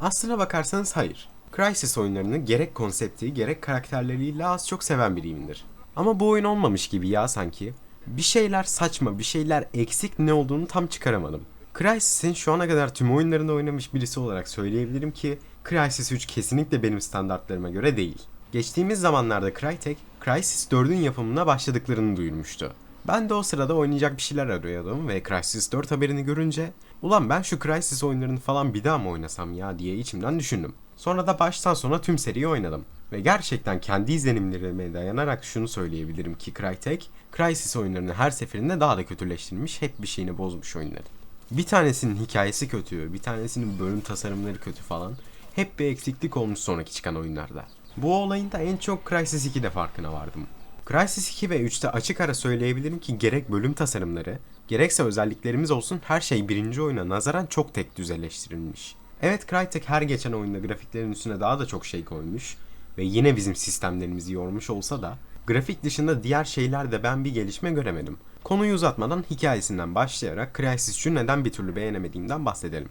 Aslına bakarsanız hayır. Crysis oyunlarını gerek konsepti gerek karakterleriyle az çok seven biriyimdir. Ama bu oyun olmamış gibi ya sanki. Bir şeyler saçma, bir şeyler eksik ne olduğunu tam çıkaramadım. Crysis'in şu ana kadar tüm oyunlarında oynamış birisi olarak söyleyebilirim ki Crysis 3 kesinlikle benim standartlarıma göre değil. Geçtiğimiz zamanlarda Crytek, Crysis 4'ün yapımına başladıklarını duyurmuştu. Ben de o sırada oynayacak bir şeyler arıyordum ve Crysis 4 haberini görünce ulan ben şu Crysis oyunlarını falan bir daha mı oynasam ya diye içimden düşündüm. Sonra da baştan sona tüm seriyi oynadım. Ve gerçekten kendi izlenimlerime dayanarak şunu söyleyebilirim ki Crytek, Crysis oyunlarını her seferinde daha da kötüleştirmiş, hep bir şeyini bozmuş oyunları. Bir tanesinin hikayesi kötü, bir tanesinin bölüm tasarımları kötü falan. Hep bir eksiklik olmuş sonraki çıkan oyunlarda. Bu olayın da en çok Crysis 2'de farkına vardım. Crysis 2 ve 3'te açık ara söyleyebilirim ki gerek bölüm tasarımları, gerekse özelliklerimiz olsun her şey birinci oyuna nazaran çok tek düzeleştirilmiş. Evet Crytek her geçen oyunda grafiklerin üstüne daha da çok şey koymuş ve yine bizim sistemlerimizi yormuş olsa da grafik dışında diğer şeylerde ben bir gelişme göremedim. Konuyu uzatmadan hikayesinden başlayarak Crysis 3'ü neden bir türlü beğenemediğimden bahsedelim.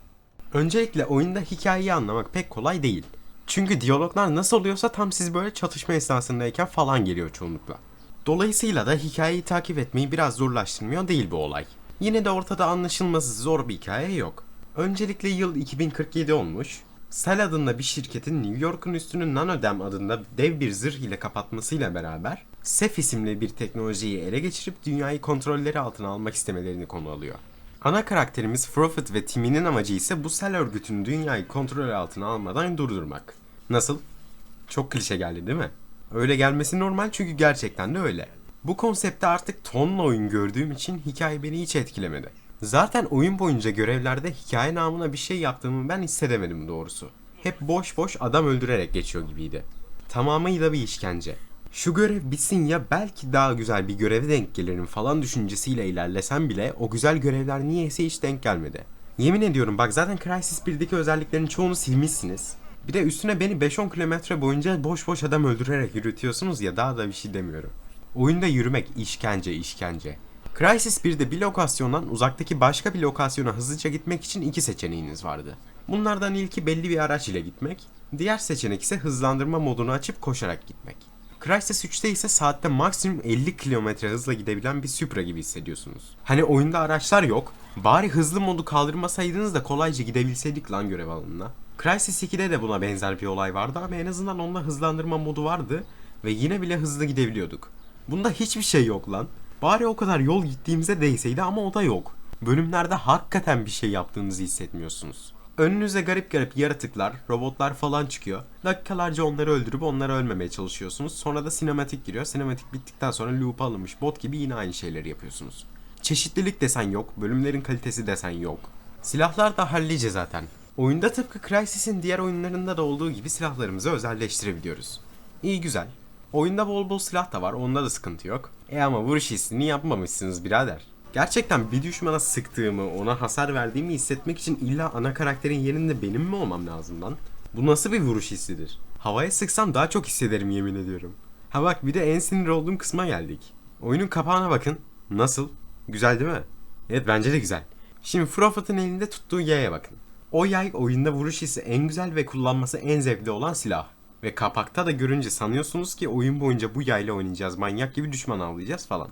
Öncelikle oyunda hikayeyi anlamak pek kolay değil. Çünkü diyaloglar nasıl oluyorsa tam siz böyle çatışma esnasındayken falan geliyor çoğunlukla. Dolayısıyla da hikayeyi takip etmeyi biraz zorlaştırmıyor değil bu olay. Yine de ortada anlaşılması zor bir hikaye yok. Öncelikle yıl 2047 olmuş. Sel adında bir şirketin New York'un üstünü Nanodam adında dev bir zırh ile kapatmasıyla beraber Sef isimli bir teknolojiyi ele geçirip dünyayı kontrolleri altına almak istemelerini konu alıyor. Ana karakterimiz Prophet ve timinin amacı ise bu sel örgütünün dünyayı kontrol altına almadan durdurmak. Nasıl? Çok klişe geldi değil mi? Öyle gelmesi normal çünkü gerçekten de öyle. Bu konsepte artık tonla oyun gördüğüm için hikaye beni hiç etkilemedi. Zaten oyun boyunca görevlerde hikaye namına bir şey yaptığımı ben hissedemedim doğrusu. Hep boş boş adam öldürerek geçiyor gibiydi. Tamamıyla bir işkence. Şu görev bitsin ya belki daha güzel bir göreve denk gelirim falan düşüncesiyle ilerlesem bile o güzel görevler niyeyse hiç denk gelmedi. Yemin ediyorum bak zaten Crysis 1'deki özelliklerin çoğunu silmişsiniz. Bir de üstüne beni 5-10 kilometre boyunca boş boş adam öldürerek yürütüyorsunuz ya daha da bir şey demiyorum. Oyunda yürümek işkence işkence. Crysis 1'de bir lokasyondan uzaktaki başka bir lokasyona hızlıca gitmek için iki seçeneğiniz vardı. Bunlardan ilki belli bir araç ile gitmek, diğer seçenek ise hızlandırma modunu açıp koşarak gitmek. Crysis 3'te ise saatte maksimum 50 km hızla gidebilen bir Supra gibi hissediyorsunuz. Hani oyunda araçlar yok, bari hızlı modu kaldırmasaydınız da kolayca gidebilseydik lan görev alanına. Crysis 2'de de buna benzer bir olay vardı ama en azından onda hızlandırma modu vardı ve yine bile hızlı gidebiliyorduk. Bunda hiçbir şey yok lan. Bari o kadar yol gittiğimize değseydi ama o da yok. Bölümlerde hakikaten bir şey yaptığınızı hissetmiyorsunuz. Önünüze garip garip yaratıklar, robotlar falan çıkıyor. Dakikalarca onları öldürüp onlara ölmemeye çalışıyorsunuz. Sonra da sinematik giriyor. Sinematik bittikten sonra loop alınmış bot gibi yine aynı şeyleri yapıyorsunuz. Çeşitlilik desen yok, bölümlerin kalitesi desen yok. Silahlar da hallice zaten. Oyunda tıpkı Crysis'in diğer oyunlarında da olduğu gibi silahlarımızı özelleştirebiliyoruz. İyi güzel. Oyunda bol bol silah da var, onda da sıkıntı yok. E ama vuruş hissini yapmamışsınız birader. Gerçekten bir düşmana sıktığımı, ona hasar verdiğimi hissetmek için illa ana karakterin yerinde benim mi olmam lazım lan? Bu nasıl bir vuruş hissidir? Havaya sıksam daha çok hissederim yemin ediyorum. Ha bak bir de en sinir olduğum kısma geldik. Oyunun kapağına bakın. Nasıl? Güzel değil mi? Evet bence de güzel. Şimdi Prophet'ın elinde tuttuğu yaya bakın. O yay oyunda vuruş hissi en güzel ve kullanması en zevkli olan silah. Ve kapakta da görünce sanıyorsunuz ki oyun boyunca bu yayla oynayacağız, manyak gibi düşman avlayacağız falan.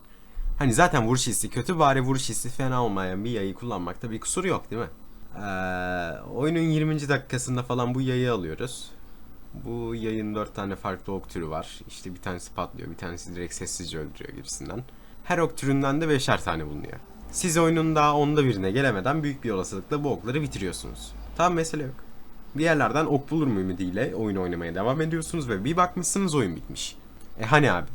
Hani zaten vuruş hissi kötü bari vuruş hissi fena olmayan bir yayı kullanmakta bir kusur yok değil mi? Ee, oyunun 20. dakikasında falan bu yayı alıyoruz. Bu yayın 4 tane farklı ok türü var. İşte bir tanesi patlıyor, bir tanesi direkt sessizce öldürüyor gibisinden. Her ok türünden de 5'er tane bulunuyor. Siz oyunun daha onda birine gelemeden büyük bir olasılıkla bu okları bitiriyorsunuz. Tam mesele yok. Bir yerlerden ok bulur mu ümidiyle oyun oynamaya devam ediyorsunuz ve bir bakmışsınız oyun bitmiş. E hani abi?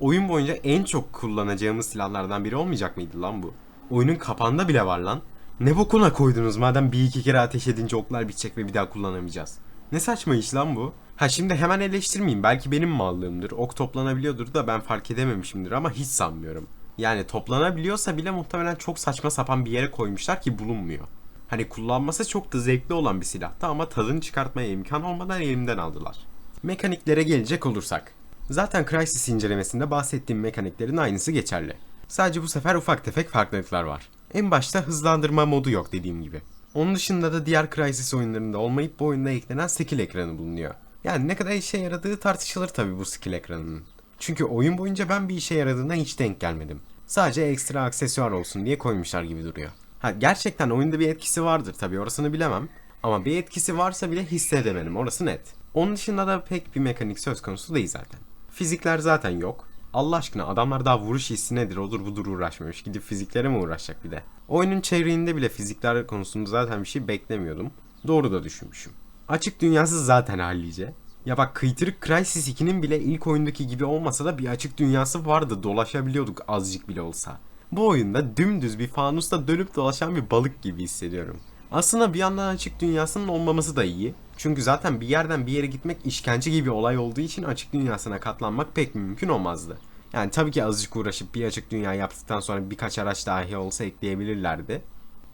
Oyun boyunca en çok kullanacağımız silahlardan biri olmayacak mıydı lan bu? Oyunun kapağında bile var lan. Ne bokuna koydunuz madem bir iki kere ateş edince oklar bitecek ve bir daha kullanamayacağız. Ne saçma iş lan bu? Ha şimdi hemen eleştirmeyeyim belki benim mallığımdır. Ok toplanabiliyordur da ben fark edememişimdir ama hiç sanmıyorum. Yani toplanabiliyorsa bile muhtemelen çok saçma sapan bir yere koymuşlar ki bulunmuyor. Hani kullanması çok da zevkli olan bir silahtı ama tadını çıkartmaya imkan olmadan elimden aldılar. Mekaniklere gelecek olursak. Zaten Crysis incelemesinde bahsettiğim mekaniklerin aynısı geçerli. Sadece bu sefer ufak tefek farklılıklar var. En başta hızlandırma modu yok dediğim gibi. Onun dışında da diğer Crysis oyunlarında olmayıp bu oyunda eklenen skill ekranı bulunuyor. Yani ne kadar işe yaradığı tartışılır tabii bu skill ekranının. Çünkü oyun boyunca ben bir işe yaradığına hiç denk gelmedim. Sadece ekstra aksesuar olsun diye koymuşlar gibi duruyor. Ha gerçekten oyunda bir etkisi vardır tabii orasını bilemem. Ama bir etkisi varsa bile hissedemedim orası net. Onun dışında da pek bir mekanik söz konusu değil zaten. Fizikler zaten yok. Allah aşkına adamlar daha vuruş hissi nedir odur budur uğraşmamış. Gidip fiziklere mi uğraşacak bir de? Oyunun çevreğinde bile fizikler konusunda zaten bir şey beklemiyordum. Doğru da düşünmüşüm. Açık dünyası zaten hallice. Ya bak kıytırık Crysis 2'nin bile ilk oyundaki gibi olmasa da bir açık dünyası vardı. Dolaşabiliyorduk azıcık bile olsa. Bu oyunda dümdüz bir fanusta dönüp dolaşan bir balık gibi hissediyorum. Aslında bir yandan açık dünyasının olmaması da iyi. Çünkü zaten bir yerden bir yere gitmek işkence gibi olay olduğu için açık dünyasına katlanmak pek mümkün olmazdı. Yani tabii ki azıcık uğraşıp bir açık dünya yaptıktan sonra birkaç araç dahi olsa ekleyebilirlerdi.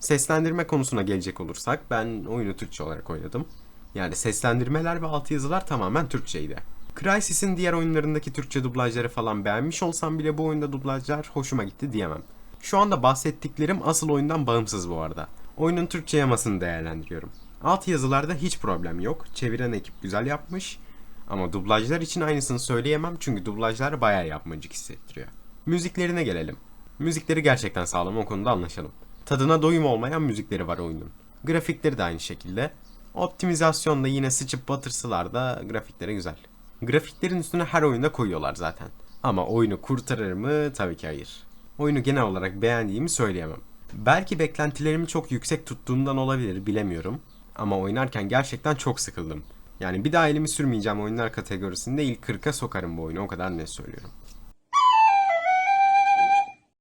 Seslendirme konusuna gelecek olursak ben oyunu Türkçe olarak oynadım. Yani seslendirmeler ve altyazılar tamamen Türkçeydi. Crysis'in diğer oyunlarındaki Türkçe dublajları falan beğenmiş olsam bile bu oyunda dublajlar hoşuma gitti diyemem. Şu anda bahsettiklerim asıl oyundan bağımsız bu arada. Oyunun Türkçe yamasını değerlendiriyorum. Alt yazılarda hiç problem yok. Çeviren ekip güzel yapmış. Ama dublajlar için aynısını söyleyemem çünkü dublajlar bayağı yapmacık hissettiriyor. Müziklerine gelelim. Müzikleri gerçekten sağlam o konuda anlaşalım. Tadına doyum olmayan müzikleri var oyunun. Grafikleri de aynı şekilde. Optimizasyonda yine sıçıp batırsalar da grafikleri güzel. Grafiklerin üstüne her oyunda koyuyorlar zaten. Ama oyunu kurtarır mı? Tabii ki hayır. Oyunu genel olarak beğendiğimi söyleyemem. Belki beklentilerimi çok yüksek tuttuğumdan olabilir bilemiyorum. Ama oynarken gerçekten çok sıkıldım. Yani bir daha elimi sürmeyeceğim oyunlar kategorisinde ilk 40'a sokarım bu oyunu o kadar net söylüyorum.